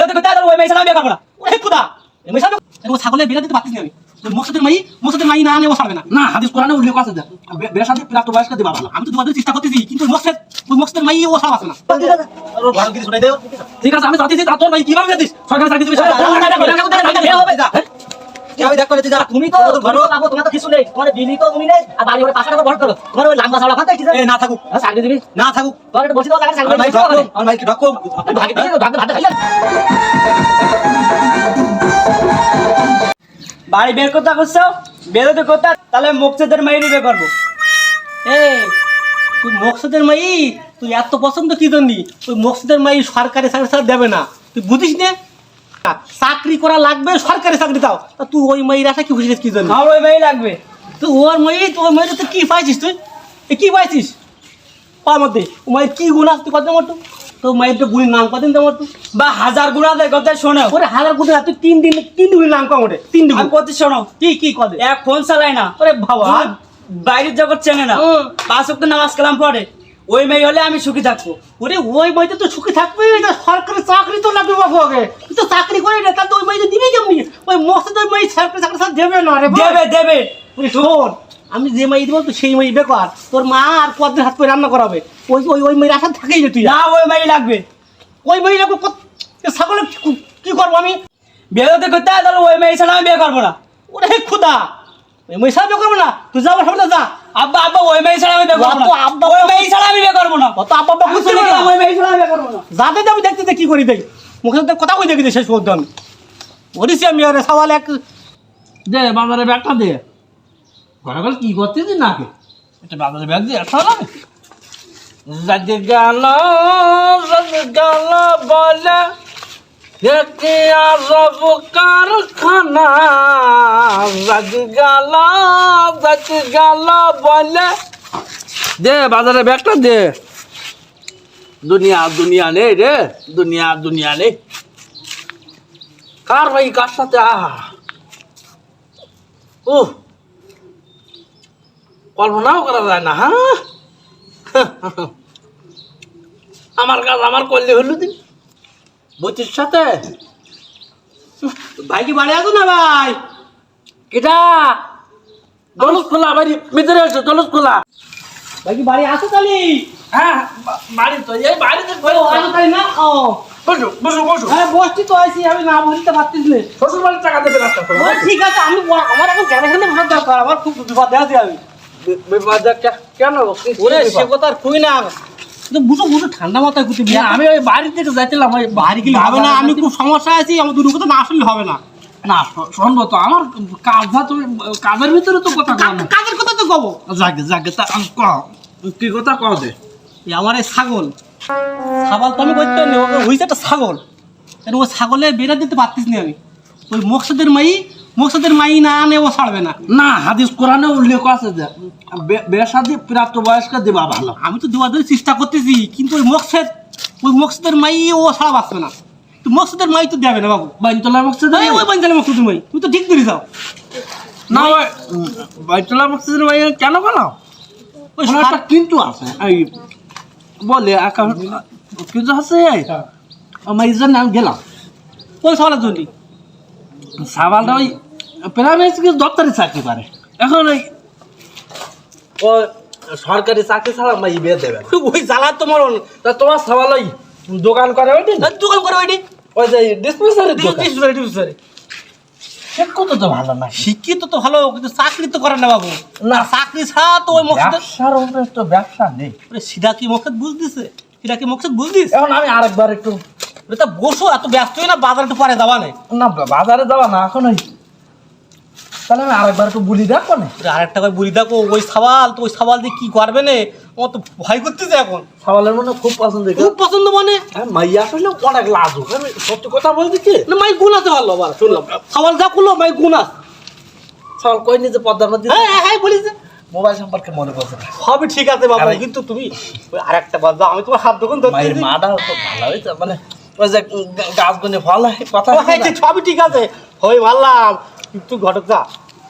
করতে তাহলে ওই মেয়ে ছাড়া আমি বিয়ে করব না ওরে খুদা মেয়ে ছাড়া ও ছাগলে বিয়ে তো পারতিস না মকসদের মাই মকসদের মাই না ও ছাড়বে না না হাদিস কোরআনে উল্লেখ আছে যে বে- বের প্রাপ্ত বয়স্ক দিবা ভালো আমি তো তোমাদের চেষ্টা করতেছি কিন্তু মকসদ ওই মকসদের মাই ও ছাড়া আছে না ঠিক আছে আমি চাচ্ছি তা তোর ভাই কীভাবে দিস সরকারি চাকরি আমি দেখ করে যা তুমি তো ঘর পাবো তোমার তো কিছু নেই। তোমার বিলি তো তুমি নেই আর বাড়ি ঘরে পাঁচটা টাকা করো। তোমার ওই লাম্বা সাওড়া খাতে কি এ না থাকুক। চাকরি দিবি? না থাকুক। তোর একটা বসে দাও লাগে আমার মাইক আমার মাইক ঢাকো ভাগে দিয়ে ভাগে ভাগে খাইয়া বাড়ি বের করতে করছ বেরোতে করতে তাহলে মুখচেদের মাইরি বের করব। এ তুই মকসদের মাই তুই এত পছন্দ কি জন্যি? তুই মকসদের মাই সরকারি ছাড়া দেবে না। তুই বুঝিস না? চাকরি করা লাগবে সরকারি চাকরি দাও। তা তুই ওই মাইয়ের আশা কি খুশি কি জন্য? আমার ওই মেয়ে লাগবে। তুই ওর মাই তোর মাইয়ের তুই কি পাইছিস তুই? এ কি পাইছিস? পার মধ্যে ও মায়ের কি গুণ আছে তুই কত মতো তোর মায়ের তো গুণের নাম কদিন দেবো তুই বা হাজার গুণাদের কথা শোনো। ওরে হাজার গুণে তুই তিন দিন তিন দিন নাম কম ওঠে তিন দিন প্রতি শোনো কি কি কদে? এক ফোন চালায় না। ওরে বাবা। বাইরের জগৎ চেনে না। পাঁচ অক্ট নামাজ কালাম পড়ে। ওই মেয়ে হলে আমি সুখী থাকব। ওরে ওই বইতে তো সুখী থাকবে সরকারি চাকরি তো লাগবে বাবু আগে। তুই তো চাকরি করে না তাহলে তো ওই বইতে দিবে কেমনি ওই মস্তের মাই সরকারি চাকরি ছাড়া দেবে না রে দেবে দেবে। শোন আমি যে মাই দিব তুই সেই মাই বেকার। তোর মা আর কদিন হাত করে রান্না করাবে। ওই ওই ওই মাইয়ের আশা থাকেই যে তুই। না ওই মেয়ে লাগবে। ওই মাই লাগবে কত ছাগলে কি- করব আমি? বেরোতে করতে তাহলে ওই মেয়ে ছাড়া আমি বিয়ে করব না। ওরে খুদা ওই মাই সাহায্য করব না। তুই যাব সামনে যা। আব্বা আব্বা ওই মেয়ে ছাড়া আমি বিয়ে করব না। আব্বা- ওই মেয়ে ছাড়া আমি বিয়ে করব না। অত আব্বা আব্বা গেলাম, ওই মেয়ে ছাড়া আমি বিয়ে করব না। যাতে আমি দেখতে কি করি দেই। মুখে তো কথা কই দেখি শেষ করতে আমি। ওরিসি আমি আরে সওয়াল এক দে বাজারে ব্যাগটা দে। ঘরে কি করতেছিস নাকি? এটা বাজারে ব্যাগ দিয়ে আসা না রাজে গেল রাজে গেল বলে দেখে আসব কারখানা রাজে গেল গেল বলে। দে, বাজারে ব্যাগটা দে। দুনিয়া দুনিয়া নেই রে, দুনিয়া দুনিয়া নেই। কার ভাই, কার সাথে? আহা। ও কল্পনাও করা যায় না হ্যাঁ? আমার কাজ আমার করলে হলো দিন। বচির সাথে? ভাই কি বাড়ি আছো না ভাই? কিটা? দলস খোলা বাড়ি ভিতরে এসো দলস খোলা। ভাই কি বাড়ি আছো তালি হ্যাঁ বাড়ি তো এই বাড়িতে ওই আছো। তালি না? ও। বসো বসো বসো। হ্যাঁ বসছি তো আইছি আমি না বলতে পারতিস না। শ্বশুর বাড়ির টাকা দেবে রাস্তা করে ঠিক আছে আমি আমার এখন দরকার আমার খুব বিপদে আছি আমি। বিপদ কেন? ওরে সে কথা না বুঝো বুঝো ঠান্ডা মাথায় কুতি না, আমি ওই বাড়ি থেকে যাইছিলাম ওই বাড়ি গেলে হবে না আমি খুব সমস্যা আছি আমার দুটো কথা না আসলে হবে না। না শুনব তো আমার কাজটা তুমি কাজের ভিতরে তো কথা কাজের কথা তো কব। যাকে যাকে তা আমি কও। কি কথা কও দে? আমার এই ছাগল। ছাগল তো আমি করতে পারি একটা ছাগল। ও ছাগলে বেড়া দিতে পারতিস না আমি। ওই মকসদের মাই মকসদের মাই না আনে ও ছাড়বে না। না হাদিস কোরআনে উল্লেখ আছে যে বে- বেসাদি প্রাপ্ত বয়স্ক দিবা ভালো। আমি তো দেওয়ার জন্য চেষ্টা করতেছি কিন্তু ওই মকসেদ ওই মকসদের মাই ও ছাড়া বাঁচবে না। তো মকসদের মাই তো দেবে না বাবু। বাইতলা মকসিদ ওই বাঞ্চালে মকসদের মাই। তুমি তো ঠিক করে যাও। না ওই বাইতলা মকসিদের ভাই কেন কেন ওই কিন্তু আছে এই বলে একা কিন্তু আছে এই আমার এই জন্য আমি গেলাম। কোন সওয়ালের জন্য। সাবালটা ওই প্রাইভেট দপ্তরে চাকরি করে। এখন ওই ও সরকারি চাকরি ছাড়া আমার বিয়ে দেবে ওই জ্বালা তো মরণ। তা তোমার সবাল ওই দোকান করে ওইটি? দোকান করে ওইটি। ওই যে ডিসপেন্সারির দোকান। ডিসপেন্সারি সে কত তো ভালো না। শিক্ষিত তো ভালো কিন্তু চাকরি তো করে না বাবু। না। চাকরি ছাড়া তো ওই ব্যবসার উপরে তো ব্যবসা নেই। সিধা কি মকসদ বুঝ দিছে সিধা কি মকসদ বুঝ এখন আমি আরেকবার একটু তা বসো এত ব্যস্ত না বাজার একটু পরে যাওয়া নেই। না বাজারে যাওয়া না এখন ওই তাহলে আমি আরেকবার একটু বলি দেখো না আরেকটা করে বলি দেখো ওই সাবাল তো ওই সাবাল দিয়ে কি করবে নে? ও তো ভয় করতেছে এখন। সবালের মনে খুব পছন্দ খুব পছন্দ মানে? হ্যাঁ মাইয়া আসলে অনেক লাজুক। আমি সত্যি কথা বলছি কি? না মাই গুণ আছে ভালো আবার শুনলাম। সাবাল যা করল মাই গুণ আছে। সবাল কই নিজে পদ্মার মধ্যে হ্যাঁ হ্যাঁ, হ্যাঁ বলিস। মোবাইল সম্পর্কে মনে না। সবই ঠিক আছে বাবা কিন্তু তুমি আরেকটা বাদ দাও আমি তোমার হাত দোকান ধরতে মাটাও তো ভালো হয়েছে মানে ওই যে গাছ গুনে ফল কথা হ্যাঁ? সবই ঠিক আছে। হই মারলাম। একটু ঘটক যা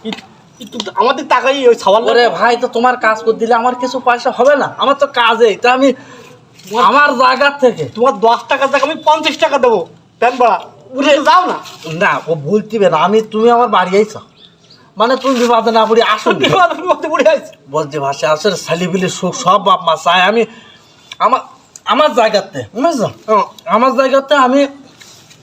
একটু- একটু আমাদের টাকাই ওই সাবাল ওরে ভাই তো তোমার কাজ করে দিলে আমার কিছু পয়সা হবে না? আমার তো কাজেই তা আমি আমার জায়গার থেকে। তোমার দশ টাকার জায়গা আমি পঞ্চাশ টাকা দেবো। দেন বড়া উঠে যাও না। না ও বলতে না আমি তুমি আমার বাড়ি আইছ। মানে তুমি বিবাদে না পড়ি আসো বিপদ বিপদে পড়ে আছে বলতে ভাষা আসলে ছেলেপিলে সুখ সব বাপ মা চায়। আমি আমার আমার জায়গাতে বুঝছ আমার জায়গাতে আমি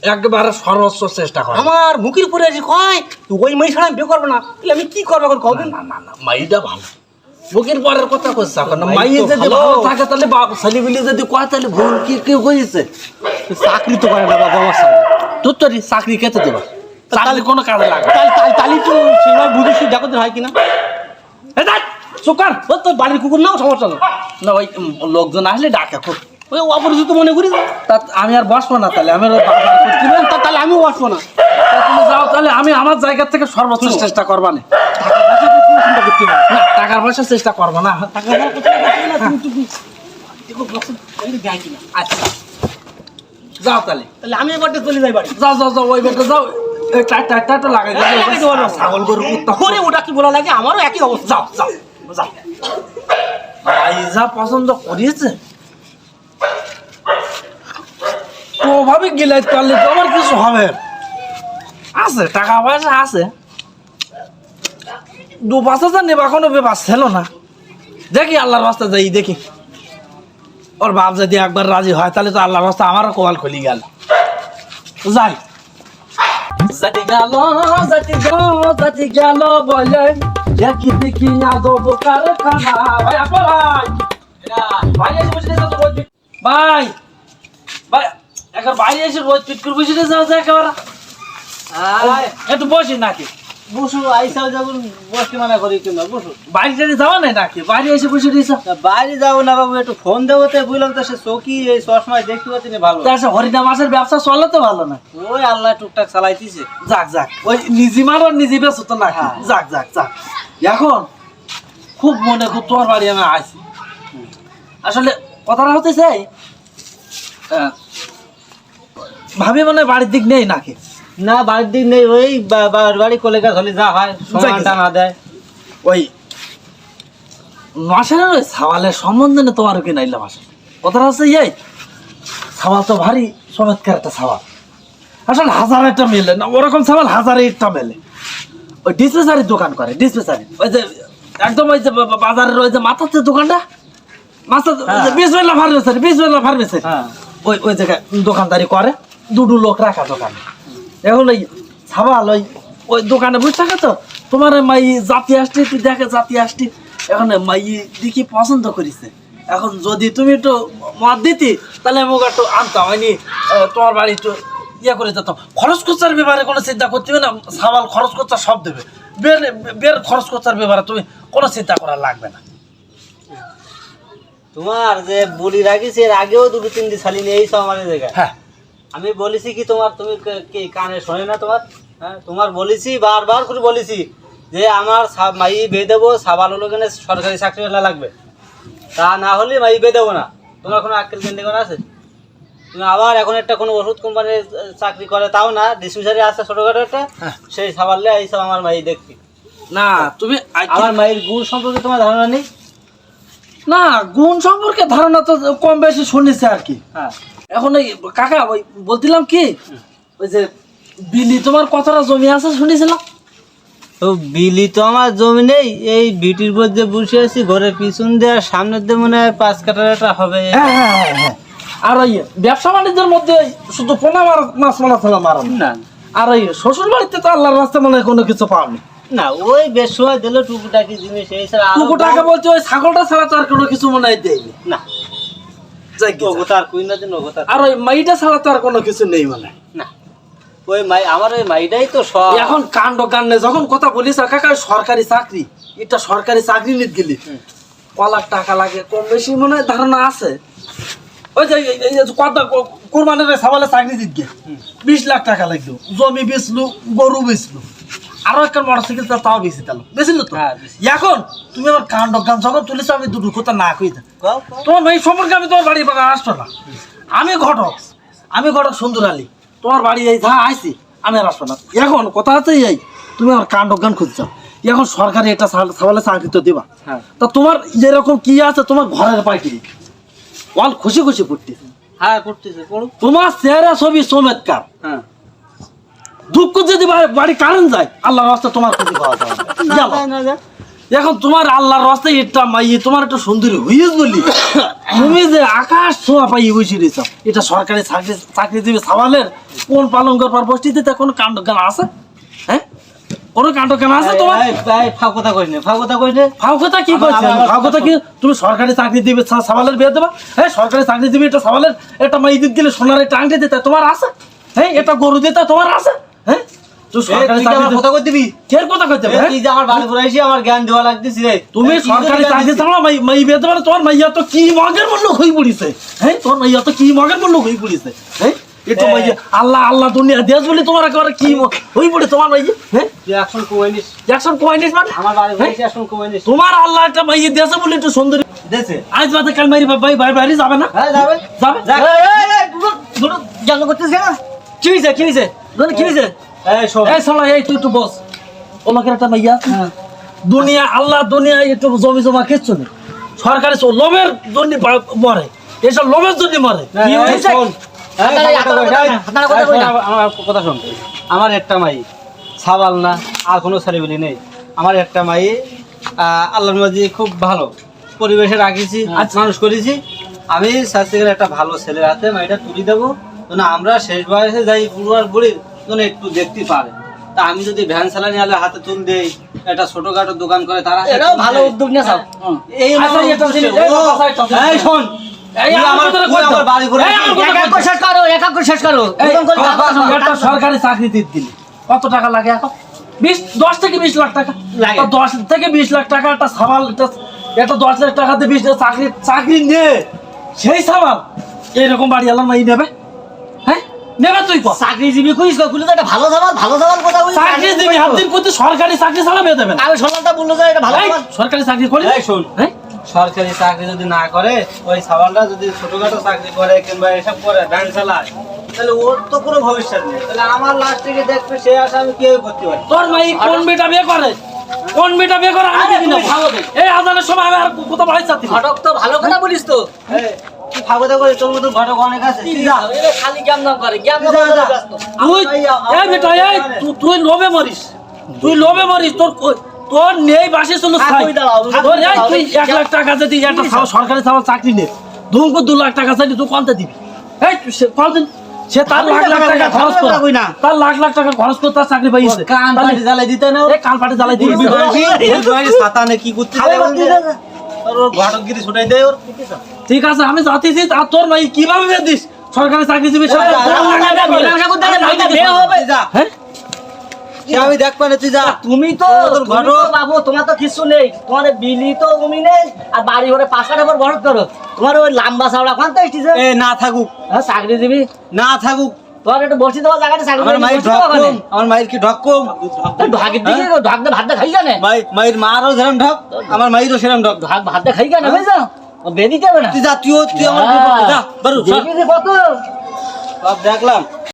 একবারে সর্বোচ্চ চেষ্টা করি। আমার মুখের উপরে আছে কয় তুই ওই মাই ছাড়া আমি বিয়ে করব না। তাহলে আমি কি করব এখন কবে? না না না মাইটা ভালো। বুকের পরের কথা কইছ এখন। মাই মাইয়ে যদি ভালো। থাকে তাহলে বাপ ছেলেপিলে যদি কয় তাহলে ভুল কি কি হয়েছে চাকরি তো করে না বাবা আমার সঙ্গে। তোর তো চাকরি খেতে দেবা। চাকরি কোনো কাজে লাগবে। তাহলে তাহলে তাহলে তো সেবার বুঝিস দেখো তো হয় কিনা। চুকার তোর বাড়ির কুকুর নাও সমস্যা না না ওই লোকজন আসলে ডাকে খুব। ওই অপরিচিত মনে করি তা আমি আর বসবো না তাহলে আমি তাহলে আমিও আসব না। তুমি যাও তাহলে আমি আমার জায়গা থেকে সর্বোচ্চ চেষ্টা করবা না। টাকার পয়সা চেষ্টা করব না। আচ্ছা। যাও তাহলে। তাহলে আমি এবারটা চলে যাই বাড়ি। যাও যাও যাও ওই বেটা যাও। ছাগল গরু করে ওটা কি বলা লাগে? আমারও একই অবস্থা। যাও যাও যাও। যা পছন্দ করিয়েছে। ওভাবে গিলাই করলে তো আমার কিছু হবে। আছে, টাকা পয়সা আছে। দু পাঁচ হাজার নেবা কোনো ব্যাপার ছিল না। দেখি আল্লাহর রাস্তা যাই, দেখি। ওর বাপ যদি একবার রাজি হয়, তাহলে তো আল্লাহর রাস্তা আমারও কোয়াল খুলি গেল। যাই। বলে। দেখি ভাই ভাই একবার বাইরে এসে রোজ পিট করে বসে রয়েছে আছে একেবারে। একটু বসি নাকি? বসু আইসাও যখন বসতে মানা করি কিনা বসু। বাইরে যাওয়া নাই নাকি? বাইরে এসে বসে রয়েছে তা বাইরে যাব না বাবু একটু ফোন দেবো তো বুঝলাম তো সে চৌকি এই চশমায় দেখতে পাচ্ছি না ভালো। তা সে হরিনা মাছের ব্যবসা চলে তো ভালো না। ওই আল্লাহ টুকটাক চালাইতেছে। যাক যাক। ওই নিজে মার নিজে বেসো তো নাকি? হ্যাঁ। যাক যাক যাক। এখন খুব মনে খুব তোমার বাড়ি আমি আইছি। আসলে কথাটা হতে চাই আহ, ভাবি মানে বাড়ির দিক নেই নাকি? না বাড়ির দিক নেই ওই বাড়ি কলেকা হলে যা হয় সমান টানা দেয়। ওই মাসের ওই সাওয়ালের সম্বন্ধে না তোমার কি নাইলাম আসলে কথাটা হচ্ছে এই সাওয়াল তো ভারী চমৎকার একটা সাওয়াল। আসলে হাজার একটা মেলে না ওরকম সাওয়াল হাজারে একটা মেলে। ওই ডিসপেন্সারির দোকান করে ডিসপেসারি। ওই যে একদম ওই যে বাজারের ওই যে মাথার যে দোকানটা মাথা হ্যাঁ। বিশ বেলা ফার্মেসারি বিশ বেলা ফার্মেসারি হ্যাঁ। ওই ওই জায়গায় দোকানদারি করে। দুটো লোক রাখা দোকানে। এখন ওই সাবাল ওই ওই দোকানে বসে থাকে তো তোমার মাই জাতি আসছে তুই দেখে জাতি আসছে। এখন মাই দেখি পছন্দ করিছে। এখন যদি তুমি একটু মত দিতি তাহলে মোক একটু আনতাম হয়নি তোমার বাড়ি একটু ইয়ে করে যেতাম খরচ খরচার ব্যাপারে কোনো চিন্তা করতে হবে না সাবাল খরচ খরচা সব দেবে। বের বের খরচ খরচার ব্যাপারে তুমি কোনো চিন্তা করা লাগবে না। তোমার যে বলি রাখিস এর আগেও দুটো তিনটি শালি নিয়ে এইসব আমার জায়গায়। হ্যাঁ। আমি বলেছি কি তোমার তুমি কে- কানে শোনে না তোমার? হ্যাঁ তোমার বলেছি বারবার করে বলেছি যে আমার মাই বেয়ে দেবো সাবাল হলো কেন সরকারি চাকরি হলে লাগবে। তা না হলে মাই বেয়ে দেবো না। তোমার কোনো আক্কেল কেন্দ্রে কোনো আছে? তুমি আবার এখন একটা কোনো ওষুধ কোম্পানির চাকরি করে তাও না ডিসপিউসারি আছে ছোটোখাটো একটা হ্যাঁ। সেই সাবালে এইসব আমার মাই দেখবি। না তুমি আমার মায়ের গুণ সম্পর্কে তোমার ধারণা নেই? না গুণ সম্পর্কে ধারণা তো কম বেশি শুনেছে আর কি। হ্যাঁ। এখন ওই কাকা ওই বলছিলাম কি ওই যে বিলি তোমার কতটা জমি আছে শুনেছিলাম? তো বিলি তো আমার জমি নেই এই বিটির উপর যে বসে আছি ঘরের পিছন দিয়ে আর সামনের দিয়ে মনে হয় পাঁচ কাটার একটা হবে। হ্যাঁ হ্যাঁ হ্যাঁ হ্যাঁ আর ওই ব্যবসা বাণিজ্যের মধ্যে শুধু পোনা মার মাছ মারা ছাড়া মারা না। আর ওই শ্বশুর বাড়িতে তো আল্লাহর রাস্তা মনে হয় কোনো কিছু পাওনি না ওই বেশ সময় দিল টুকুটাকি জিনিস এই ছাড়া আরও টুকু টাকা বলছে ওই ছাগলটা ছাড়া তো আর কোনো কিছু মনে হয় দেয়নি। না। আর ওই মাইটা ছাড়া তো আর কোনো কিছু নেই মানে। না। ওই মাই আমার ওই মাইটাই তো সব। এখন কাণ্ড কান্ডে যখন কথা বলিস আর কাকা সরকারি চাকরি। এটা সরকারি চাকরি নিতে গেলি। ক লাখ টাকা লাগে কম বেশি মনে হয় ধারণা আছে। ওই যে এই- যে কত কোরবানের সাবালে চাকরি দিত গে বিশ লাখ টাকা লাগল। জমি বেচলু গরু বেচলু। আরও একটা মোটর সাইকেল তাও বেশি দিল বেচিল তো? হ্যাঁ, এখন তুমি আমার কাণ্ড গান যখন তুলেছো আমি দুটো কথা না কই। তোমার ভাই সম্পর্কে আমি তোমার বাড়ি বাগান আসতো না। আমি ঘটক আমি ঘটক সুন্দর আলী। তোমার বাড়ি এই যা আইছি আমি আর আসব না। এখন কথা আছে এই তুমি আমার কাণ্ড গান খুঁজছো। এখন সরকারি একটা সবালে চাকরি তো দিবা। হ্যাঁ। তা তোমার যেরকম কি আছে তোমার ঘরের পাইকারি। ওয়াল খুশি খুশি পড়তে হ্যাঁ পড়ুক তোমার চেহারা ছবি চমৎকার হ্যাঁ। দুঃখ যদি বাড়ি- বাড়ি কারেন্ট যায় আল্লাহর রাস্তা তোমার ক্ষতি যাবে যায়। এখন তোমার আল্লাহর রাস্তায় এটা মাইয়ে তোমার একটা সুন্দরী হইস বলি। তুমি যে আকাশ ছোঁয়া পাই বসে রয়েছ এটা সরকারি চাকরি চাকরি দিবে সাওয়ালের কোন পালঙ্কর পর বসতিতে তা কোনো কাণ্ড জ্ঞান আছে? হ্যাঁ? কোনো কাণ্ড জ্ঞান আছে তোমার? এই, ফাও কথা কইস না ফাও কথা কইস না। ফাও কথা কি করছে ফাও কথা কি? তুমি সরকারি চাকরি দিবে সা- সাওয়ালের বিয়ে দেবা? হ্যাঁ সরকারি চাকরি দিবে এটা সাওয়ালের একটা মাইয়ে দিলে সোনার একটা আংটি দিতে তোমার আছে? হ্যাঁ এটা গরু দিতে তোমার আছে? হ্যাঁ? তুই সরকারি চাকরি কথা কই দিবি কের কথা কইতে এই, তুই আমার বাড়ি ঘুরে আমার জ্ঞান দেওয়া লাগতেছি রে। তুমি সরকারি চাকরি দিছিস- মাই মাই বেতে পারে তোমার মাইয়া তো কি মগের মূল্য পড়িছে হ্যাঁ? তোমার মাইয়া তো কি মগের মূল্য পড়িছে হ্যাঁ? এটা। মাইয়া আল্লাহ আল্লাহ দুনিয়া দেশ বলে তোমার একেবারে কি হয়ে পড়ে তোমার মাইয়া হ্যাঁ? তুই মানে? আমার বাড়ি ঘুরে হ্যাঁ? তোমার আল্লাহ একটা মাইয়া দেশে বলে একটু সুন্দরী দেছে আজ বাদে কাল মারি ভাই ভাই বাইরে যাবে না? হ্যাঁ যাবে। যাবে। এই, এই, কি কি কি হয়েছে এই শোন। এই এই তুই একটু বস। ও লোকের একটা মাইয়া হ্যাঁ। দুনিয়া আল্লাহ দুনিয়া একটু জমি জমা কিচ্ছু নেই। সরকারি লোভের জন্য মরে। এসব লোভের জন্য মরে। কি হয়েছে? আপনারা- কথা শোন, আমার- একটা মাই সাবাল না আর কোনো ছেলেবেলি নেই। আমার একটা মাই আহ, আল্লাহর মাঝে খুব ভালো পরিবেশে রাখিছি আচ্ছা। মানুষ করেছি। আমি চাচ্ছি একটা ভালো ছেলের হাতে মাইটা তুলি দেবো। আমরা শেষ বয়সে যাই বুড়ো আর বুড়ির যেন একটু দেখতে পারে তা আমি যদি ভ্যান চালানি আলে হাতে তুল দেই একটা ছোটখাটো দোকান করে তারা ভালো উদ্যোগ নিয়ে এই আচ্ছা, এটা। এই এটা- এই শোন এই এই এই, সরকারি চাকরি দিলি কত টাকা লাগে এখন? বিশ দশ থেকে বিশ লাখ টাকা। দশ থেকে বিশ লাখ টাকা একটা সামাল একটা দশ লাখ টাকা দিয়ে বিশ চাকরি চাকরি নে। সেই সামাল। এইরকম বাড়ি আলার মাই নেবে। নেবে তুই কর। চাকরিজীবী কইস কই খুলে তো একটা ভালো সাবাল ভালো সাবাল কথা কইস চাকরি দিবি হাত দিন করতে সরকারি চাকরি ছাড়া বেয়ে দেবে না। আমি সকালটা বলল যে এটা ভালো সরকারি চাকরি করি এই শোন। হ্যাঁ সরকারি চাকরি যদি না করে ওই সাবালটা যদি ছোটখাটো চাকরি করে কিংবা এসব করে ভ্যান চালায় তাহলে ওর তো কোনো ভবিষ্যৎ নেই। তাহলে আমার লাস্ট থেকে দেখবে সে আশা আমি কি করতে পারি? তোর মাই কোন বেটা বিয়ে করে? কোন বেটা বিয়ে করে? আমি আরে, দেখি না। তুমি ভালো দেখ। এই আজানের সময় আমি আর কোথাও বাড়ি চাচ্ছি না। তো ভালো কথা বলিস তো। এই, তুই ফাগদা করে তোর মতো ঘটক অনেক আছে তুই যা। এটা খালি জ্ঞান দাম করে জ্ঞান দাম করে তুই এই বেটা এই তুই লোভে মরিস। তুই লোভে মরিস তোর তোর নেই বাসে চলো থাক, ছাই ওই দাঁড়াও, ওই তোর এই তুই এক লাখ টাকা যদি একটা সরকারি সামাল চাকরি নে ধুমকো দু লাখ টাকা চাইলি তুই কমতে দিবি? এই সে তার লাখ লাখ টাকা খরচ করে। না। তার লাখ লাখ টাকা খরচ করে তার চাকরি পাইছে কান পাটি জ্বালাই দিতে না কান পাটি জ্বালাই দিবি। সাতানে কি করতে ঠিক আছে আমি যাচ্ছি আর তোর ভাই কীভাবে দিস সরকারি চাকরি দিবি হ্যাঁ আমি দেখ পানে তুই যা তুমি তো বাবু তোমার তো কিছু নেই তোমার বিলি তো তুমি নেই আর বাড়ি ঘরে পর বড় করো তোমার ওই লাম্বা চাওড়া কোন তো এসেছে না থাকুক চাকরি দিবি না থাকুক তোমার একটু বসে দেওয়া জায়গাটা চাকরি আমার মায়ের ঢক কম আমার মায়ের কি ঢক কম ঢাকের দিকে ঢাক দিয়ে ভাত দিয়ে খাই জানে মাই মায়ের মারও যেরকম ঢক আমার মায়েরও সেরকম ঢক। ঢাক ভাত দিয়ে খাই কেন? বুঝছ? বেদি যাবে না তুই যা তুই আমার কত? সব দেখলাম।